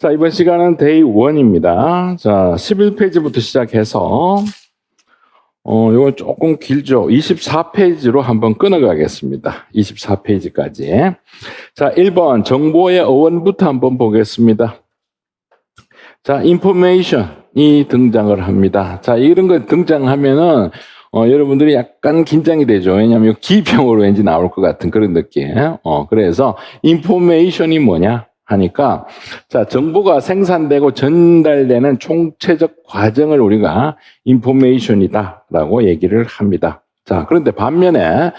자, 이번 시간은 데이 1입니다. 자, 11페이지부터 시작해서, 어, 요거 조금 길죠. 24페이지로 한번 끊어가겠습니다. 24페이지까지. 자, 1번, 정보의 어원부터 한번 보겠습니다. 자, 인포메이션이 등장을 합니다. 자, 이런 거 등장하면은, 어, 여러분들이 약간 긴장이 되죠. 왜냐하면 기병으로 왠지 나올 것 같은 그런 느낌. 어, 그래서 인포메이션이 뭐냐 하니까 자, 정보가 생산되고 전달되는 총체적 과정을 우리가 인포메이션이다라고 얘기를 합니다. 자, 그런데 반면에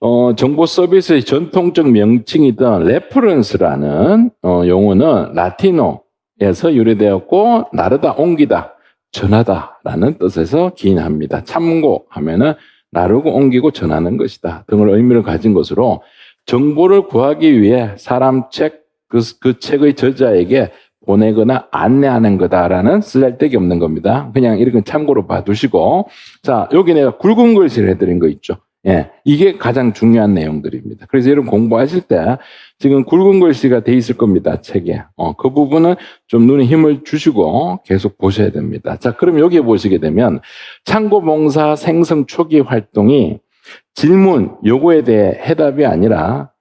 어, 정보 서비스의 전통적 명칭이던 레퍼런스라는 어, 용어는 라틴어에서 유래되었고 나르다 옮기다 전하다라는 뜻에서 기인합니다. 참고하면은 나르고 옮기고 전하는 것이다 등을 의미를 가진 것으로 정보를 구하기 위해 사람 책, 그, 그 책의 저자에게 보내거나 안내하는 거다라는 쓸데기 없는 겁니다. 그냥 이렇게 참고로 봐두시고 자 여기 내가 굵은 글씨를 해드린 거 있죠. 예, 이게 가장 중요한 내용들입니다. 그래서 여러분 공부하실 때 지금 굵은 글씨가 돼 있을 겁니다. 책에. 어, 그 부분은 좀 눈에 힘을 주시고 계속 보셔야 됩니다. 자, 그럼 여기에 보시게 되면 창고봉사 생성 초기 활동이 질문, 요거에 대해 해답이 아니라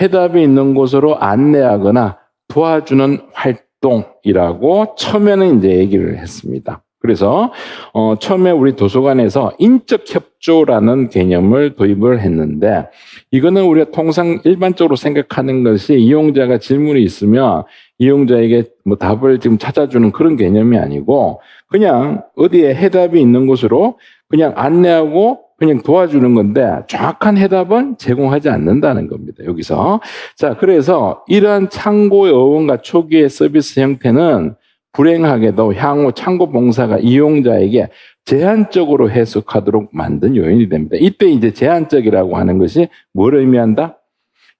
해답이 있는 곳으로 안내하거나 도와주는 활동이라고 처음에는 이제 얘기를 했습니다. 그래서 어, 처음에 우리 도서관에서 인적 협조라는 개념을 도입을 했는데 이거는 우리가 통상 일반적으로 생각하는 것이 이용자가 질문이 있으면 이용자에게 뭐 답을 지금 찾아주는 그런 개념이 아니고 그냥 어디에 해답이 있는 곳으로 그냥 안내하고 그냥 도와주는 건데 정확한 해답은 제공하지 않는다는 겁니다. 여기서 자 그래서 이러한 창고의 어원과 초기의 서비스 형태는 불행하게도 향후 창고 봉사가 이용자에게 제한적으로 해석하도록 만든 요인이 됩니다. 이때 이제 제한적이라고 하는 것이 뭘 의미한다?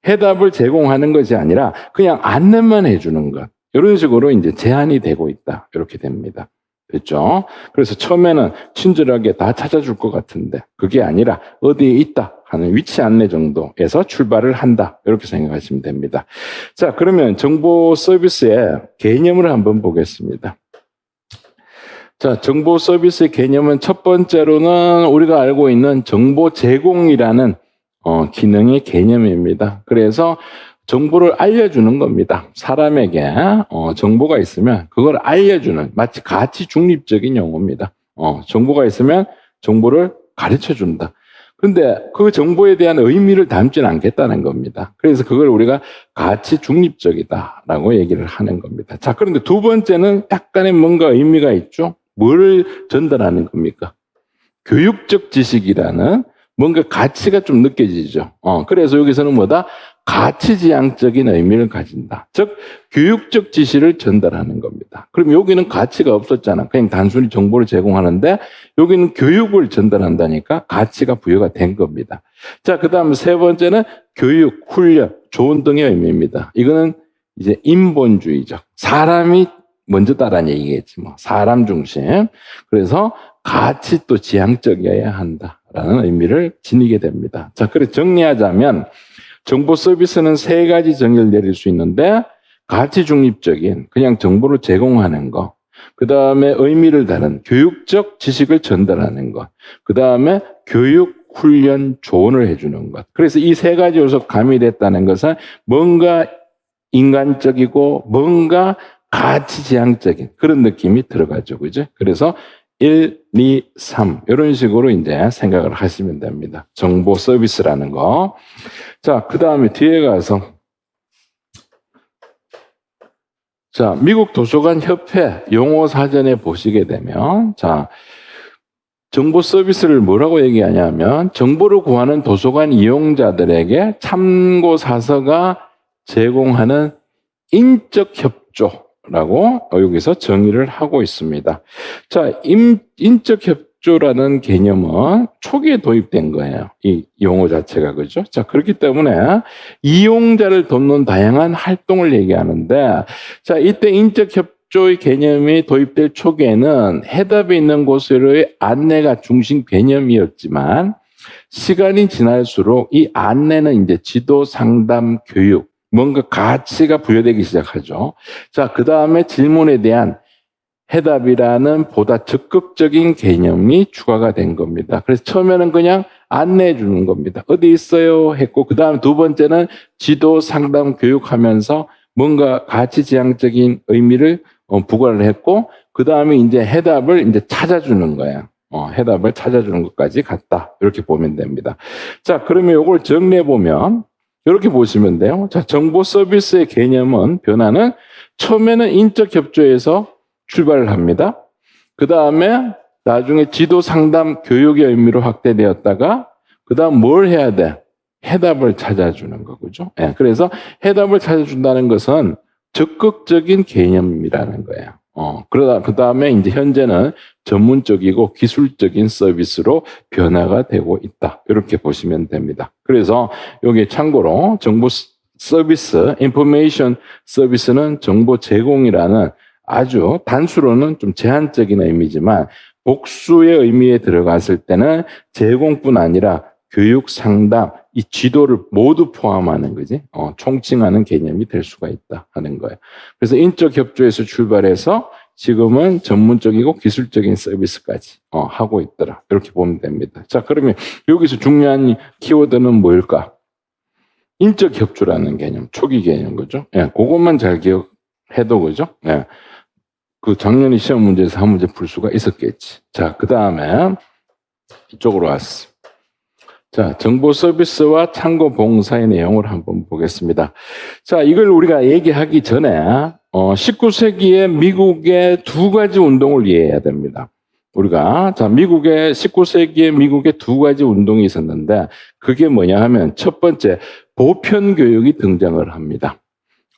해답을 제공하는 것이 아니라 그냥 안내만 해주는 것. 이런 식으로 이제 제한이 되고 있다. 이렇게 됩니다. 됐죠? 그래서 처음에는 친절하게 다 찾아줄 것 같은데 그게 아니라 어디에 있다 하는 위치 안내 정도에서 출발을 한다. 이렇게 생각하시면 됩니다. 자, 그러면 정보 서비스의 개념을 한번 보겠습니다. 자, 정보 서비스의 개념은 첫 번째로는 우리가 알고 있는 정보 제공이라는 어, 기능의 개념입니다. 그래서 정보를 알려주는 겁니다. 사람에게 어, 정보가 있으면 그걸 알려주는 마치 가치 중립적인 용어입니다. 어, 정보가 있으면 정보를 가르쳐 준다. 근데 그 정보에 대한 의미를 담지는 않겠다는 겁니다. 그래서 그걸 우리가 가치 중립적이다라고 얘기를 하는 겁니다. 자, 그런데 두 번째는 약간의 뭔가 의미가 있죠? 뭘 전달하는 겁니까? 교육적 지식이라는 뭔가 가치가 좀 느껴지죠. 어, 그래서 여기서는 뭐다? 가치지향적인 의미를 가진다. 즉, 교육적 지시를 전달하는 겁니다. 그럼 여기는 가치가 없었잖아. 그냥 단순히 정보를 제공하는데, 여기는 교육을 전달한다니까 가치가 부여가 된 겁니다. 자, 그 다음 세 번째는 교육, 훈련, 조언 등의 의미입니다. 이거는 이제 인본주의적. 사람이 먼저 따라는 얘기겠지, 뭐. 사람 중심. 그래서 가치 또 지향적이어야 한다라는 의미를 지니게 됩니다. 자, 그래 정리하자면, 정보 서비스는 세 가지 정의를 내릴 수 있는데 가치 중립적인 그냥 정보를 제공하는 것, 그 다음에 의미를 다른 교육적 지식을 전달하는 것, 그 다음에 교육 훈련 조언을 해주는 것. 그래서 이 세 가지 요소 가미됐다는 것은 뭔가 인간적이고 뭔가 가치지향적인 그런 느낌이 들어가죠. 그죠? 그래서 1, 2, 3 이런 식으로 이제 생각을 하시면 됩니다. 정보 서비스라는 거. 자, 그 다음에 뒤에 가서 자, 미국 도서관 협회 용어 사전에 보시게 되면 자, 정보 서비스를 뭐라고 얘기하냐면 정보를 구하는 도서관 이용자들에게 참고 사서가 제공하는 인적 협조라고 여기서 정의를 하고 있습니다. 자, 인, 인적 협 조라는 개념은 초기에 도입된 거예요. 이 용어 자체가 그죠? 자, 그렇기 때문에 이용자를 돕는 다양한 활동을 얘기하는데 자, 이때 인적 협조의 개념이 도입될 초기에는 해답이 있는 곳으로의 안내가 중심 개념이었지만 시간이 지날수록 이 안내는 이제 지도 상담 교육 뭔가 가치가 부여되기 시작하죠. 자, 그 다음에 질문에 대한 해답이라는 보다 적극적인 개념이 추가가 된 겁니다. 그래서 처음에는 그냥 안내해 주는 겁니다. 어디 있어요? 했고, 그 다음 두 번째는 지도 상담 교육하면서 뭔가 가치 지향적인 의미를 어, 부과를 했고, 그 다음에 이제 해답을 이제 찾아주는 거야. 어, 해답을 찾아주는 것까지 갔다. 이렇게 보면 됩니다. 자, 그러면 이걸 정리해 보면, 이렇게 보시면 돼요. 자, 정보 서비스의 개념은 변화는 처음에는 인적 협조에서 출발을 합니다. 그 다음에 나중에 지도 상담 교육의 의미로 확대되었다가 그 다음 뭘 해야 돼? 해답을 찾아주는 거죠. 예, 그래서 해답을 찾아준다는 것은 적극적인 개념이라는 거예요. 어, 그러다, 그 다음에 이제 현재는 전문적이고 기술적인 서비스로 변화가 되고 있다. 이렇게 보시면 됩니다. 그래서 여기 참고로 정보 서비스, 인포메이션 서비스는 정보 제공이라는 아주 단수로는 좀 제한적인 의미지만 복수의 의미에 들어갔을 때는 제공뿐 아니라 교육 상담, 이 지도를 모두 포함하는 거지, 어, 총칭하는 개념이 될 수가 있다 하는 거예요. 그래서 인적 협조에서 출발해서 지금은 전문적이고 기술적인 서비스까지 어, 하고 있더라. 이렇게 보면 됩니다. 자, 그러면 여기서 중요한 키워드는 뭘까? 인적 협조라는 개념, 초기 개념 거죠. 예, 그것만 잘 기억해도 그죠? 예. 그 작년에 시험 문제에서 한 문제 풀 수가 있었겠지. 자, 그 다음에 이쪽으로 왔어. 자, 정보 서비스와 창고 봉사의 내용을 한번 보겠습니다. 자, 이걸 우리가 얘기하기 전에 어, 19세기의 미국의 두 가지 운동을 이해해야 됩니다. 우리가 자 미국의 19세기에 미국의 두 가지 운동이 있었는데 그게 뭐냐 하면 첫 번째 보편 교육이 등장을 합니다.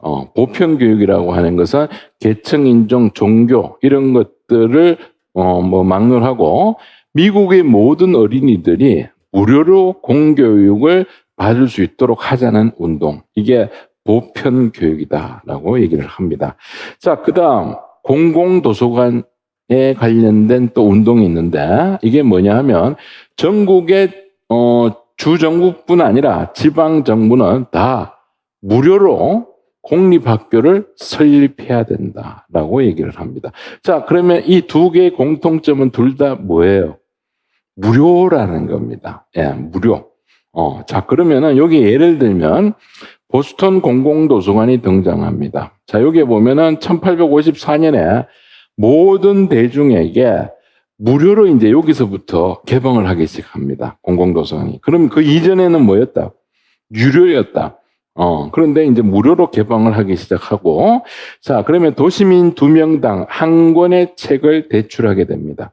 어, 보편 교육이라고 하는 것은 계층, 인종, 종교 이런 것들을 어, 뭐 막론하고 미국의 모든 어린이들이 무료로 공교육을 받을 수 있도록 하자는 운동. 이게 보편 교육이다라고 얘기를 합니다. 자, 그 다음 공공도서관에 관련된 또 운동이 있는데 이게 뭐냐 하면 전국의 어, 주정부뿐 아니라 지방 정부는 다 무료로 공립학교를 설립해야 된다라고 얘기를 합니다. 자, 그러면 이 두 개의 공통점은 둘 다 뭐예요? 무료라는 겁니다. 예, 무료. 어, 자, 그러면은 여기 예를 들면 보스턴 공공도서관이 등장합니다. 자, 여기에 보면은 1854년에 모든 대중에게 무료로 이제 여기서부터 개방을 하기 시작합니다. 공공도서관이. 그럼 그 이전에는 뭐였다? 유료였다. 어, 그런데 이제 무료로 개방을 하기 시작하고, 자, 그러면 도시민 두 명당 한 권의 책을 대출하게 됩니다.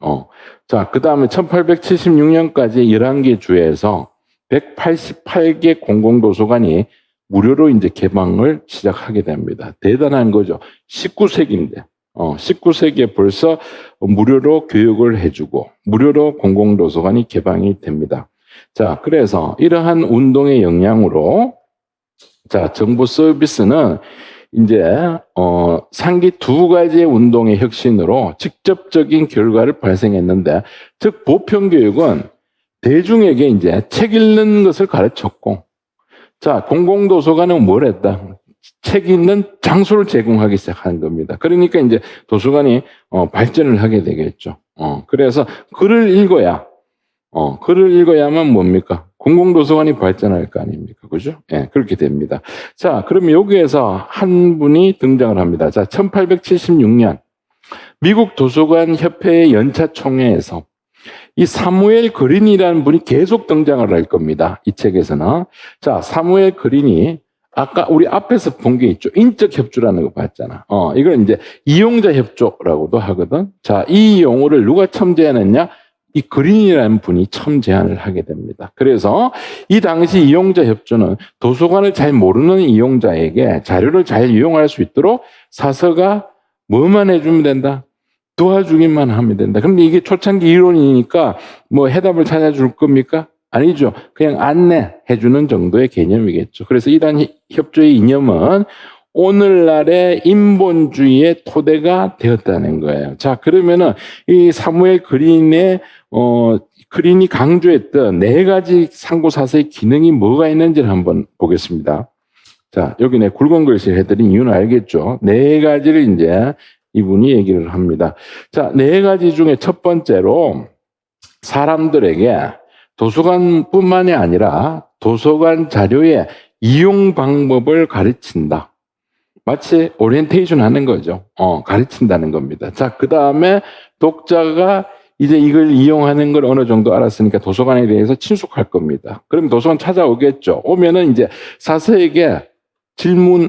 어, 자, 그 다음에 1876년까지 11개 주에서 188개 공공도서관이 무료로 이제 개방을 시작하게 됩니다. 대단한 거죠. 19세기인데. 어, 19세기에 벌써 무료로 교육을 해주고, 무료로 공공도서관이 개방이 됩니다. 자, 그래서 이러한 운동의 영향으로, 자, 정보 서비스는 이제, 어, 상기 두 가지의 운동의 혁신으로 직접적인 결과를 발생했는데, 즉, 보편 교육은 대중에게 이제 책 읽는 것을 가르쳤고, 자, 공공 도서관은 뭘 했다? 책 읽는 장소를 제공하기 시작한 겁니다. 그러니까 이제 도서관이 어, 발전을 하게 되겠죠. 어, 그래서 글을 읽어야, 어, 글을 읽어야만 뭡니까? 공공도서관이 발전할 거 아닙니까? 그죠? 예, 네, 그렇게 됩니다. 자, 그러면 여기에서 한 분이 등장을 합니다. 자, 1876년 미국 도서관 협회의 연차 총회에서 이 사무엘 그린이라는 분이 계속 등장을 할 겁니다. 이 책에서는. 자, 사무엘 그린이 아까 우리 앞에서 본 게 있죠. 인적 협조라는 거 봤잖아. 어, 이걸 이제 이용자 협조라고도 하거든. 자, 이 용어를 누가 제안했냐? 이 그린이라는 분이 처음 제안을 하게 됩니다. 그래서 이 당시 이용자 협조는 도서관을 잘 모르는 이용자에게 자료를 잘 이용할 수 있도록 사서가 뭐만 해주면 된다? 도와주기만 하면 된다. 그런데 이게 초창기 이론이니까 뭐 해답을 찾아줄 겁니까? 아니죠. 그냥 안내해 주는 정도의 개념이겠죠. 그래서 이단 협조의 이념은 오늘날의 인본주의의 토대가 되었다는 거예요. 자, 그러면은 이 사무엘 그린의 어 그린이 강조했던 네 가지 상고사서의 기능이 뭐가 있는지를 한번 보겠습니다. 자, 여기 내 굵은 글씨 해드린 이유는 알겠죠? 네 가지를 이제 이분이 얘기를 합니다. 자, 네 가지 중에 첫 번째로 사람들에게 도서관뿐만이 아니라 도서관 자료의 이용 방법을 가르친다. 마치 오리엔테이션 하는 거죠. 어, 가르친다는 겁니다. 자, 그 다음에 독자가 이제 이걸 이용하는 걸 어느 정도 알았으니까 도서관에 대해서 친숙할 겁니다. 그럼 도서관 찾아오겠죠. 오면은 이제 사서에게 질문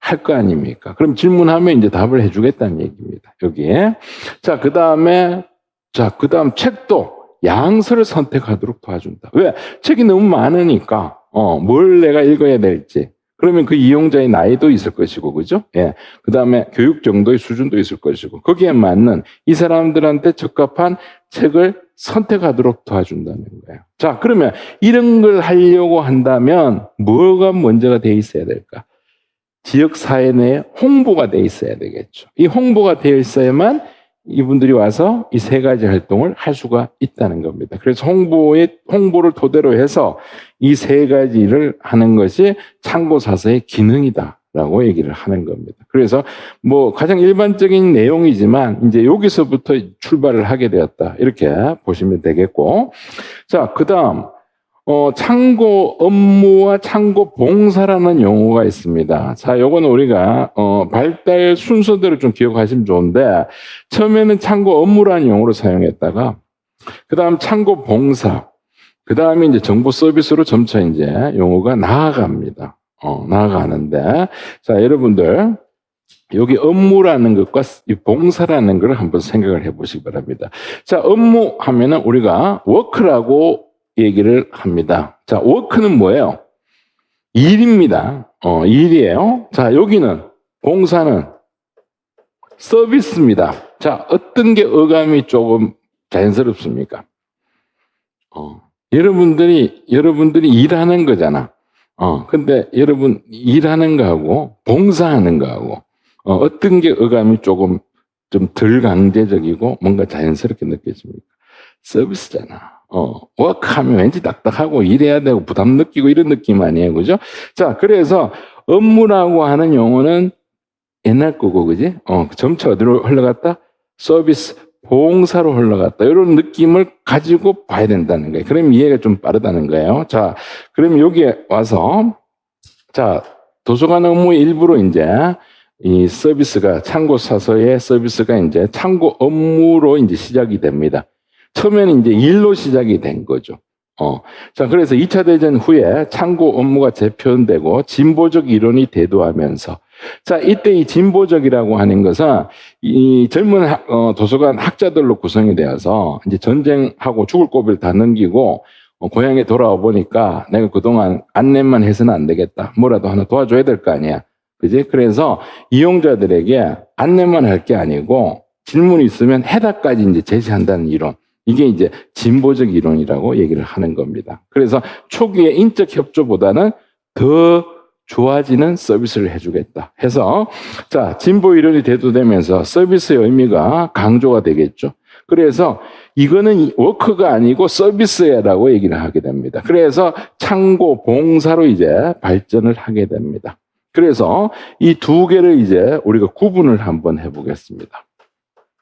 할 거 아닙니까? 그럼 질문하면 이제 답을 해주겠다는 얘기입니다. 여기에. 자, 그 다음에, 자, 그 다음 책도 양서를 선택하도록 도와준다. 왜? 책이 너무 많으니까, 어, 뭘 내가 읽어야 될지. 그러면 그 이용자의 나이도 있을 것이고, 그죠? 예. 그 다음에 교육 정도의 수준도 있을 것이고, 거기에 맞는 이 사람들한테 적합한 책을 선택하도록 도와준다는 거예요. 자, 그러면 이런 걸 하려고 한다면 뭐가 먼저가 돼 있어야 될까? 지역 사회 내에 홍보가 돼 있어야 되겠죠. 이 홍보가 되어 있어야만 이분들이 와서 이 세 가지 활동을 할 수가 있다는 겁니다. 그래서 홍보의 홍보를 토대로 해서 이 세 가지를 하는 것이 창고 사서의 기능이다 라고 얘기를 하는 겁니다. 그래서 뭐 가장 일반적인 내용이지만 이제 여기서부터 출발을 하게 되었다 이렇게 보시면 되겠고, 자 그 다음 어, 창고 업무와 창고 봉사라는 용어가 있습니다. 자, 요거는 우리가, 어, 발달 순서대로 좀 기억하시면 좋은데, 처음에는 창고 업무라는 용어로 사용했다가, 그 다음 창고 봉사, 그 다음에 이제 정보 서비스로 점차 이제 용어가 나아갑니다. 어, 나아가는데, 자, 여러분들, 여기 업무라는 것과 이 봉사라는 걸 한번 생각을 해 보시기 바랍니다. 자, 업무 하면은 우리가 워크라고 얘기를 합니다. 자, 워크는 뭐예요? 일입니다. 어, 일이에요. 자, 여기는 봉사는 서비스입니다. 자, 어떤 게 어감이 조금 자연스럽습니까? 어, 여러분들이, 여러분들이 일하는 거잖아. 어, 근데 여러분 일하는 거하고 봉사하는 거하고 어, 어떤 게 어감이 조금 좀 덜 강제적이고 뭔가 자연스럽게 느껴집니까? 서비스잖아. 어, 워크하면 왠지 딱딱하고 일해야 되고 부담 느끼고 이런 느낌 아니에요. 그죠? 자, 그래서 업무라고 하는 용어는 옛날 거고, 그지? 어, 점차 어디로 흘러갔다? 서비스, 봉사로 흘러갔다. 이런 느낌을 가지고 봐야 된다는 거예요. 그럼 이해가 좀 빠르다는 거예요. 자, 그럼 여기에 와서, 자, 도서관 업무의 일부로 이제 이 서비스가 창고 사서의 서비스가 이제 창고 업무로 이제 시작이 됩니다. 처음에는 이제 일로 시작이 된 거죠. 어. 자, 그래서 2차 대전 후에 창고 업무가 재편되고 진보적 이론이 대두하면서 자, 이때 이 진보적이라고 하는 것은 이 젊은 학- 어, 도서관 학자들로 구성이 되어서 이제 전쟁하고 죽을 고비를 다 넘기고 어, 고향에 돌아와 보니까 내가 그동안 안내만 해서는 안 되겠다. 뭐라도 하나 도와줘야 될 거 아니야. 그지? 그래서 이용자들에게 안내만 할 게 아니고 질문이 있으면 해답까지 이제 제시한다는 이론. 이게 이제 진보적 이론이라고 얘기를 하는 겁니다. 그래서 초기에 인적 협조보다는 더 좋아지는 서비스를 해주겠다 해서 자 진보 이론이 대두되면서 서비스의 의미가 강조가 되겠죠. 그래서 이거는 워크가 아니고 서비스야라고 얘기를 하게 됩니다. 그래서 창고 봉사로 이제 발전을 하게 됩니다. 그래서 이 두 개를 이제 우리가 구분을 한번 해보겠습니다.